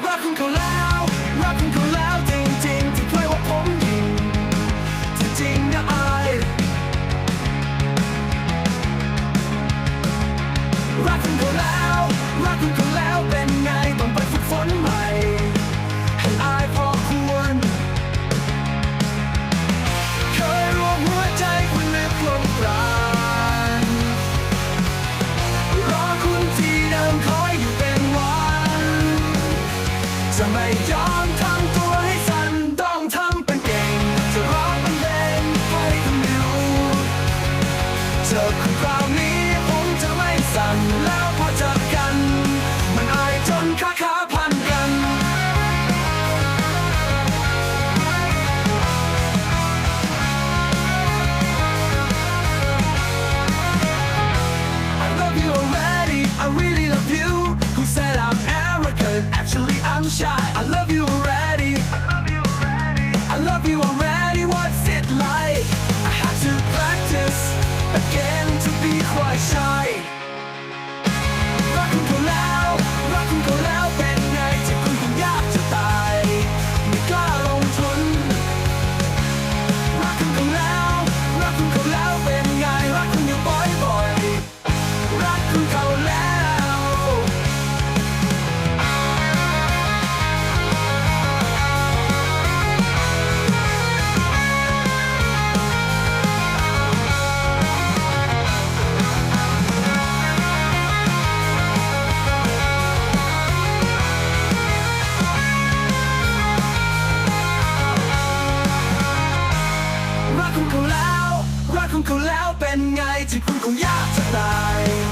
rock and go loud, rock and go loud. จะไม่ยอมทำตัวให้สันต้องทำเป็นเก่ง จะร้อเป็นเล่นไปทำนิวเคือใคร shy. I love you already. I love you already. I love you already. What's it like? I had to practice again. ของเขาแล้วรักของเขาแล้ว เป็นไง ที่คุณคงยากจะตาย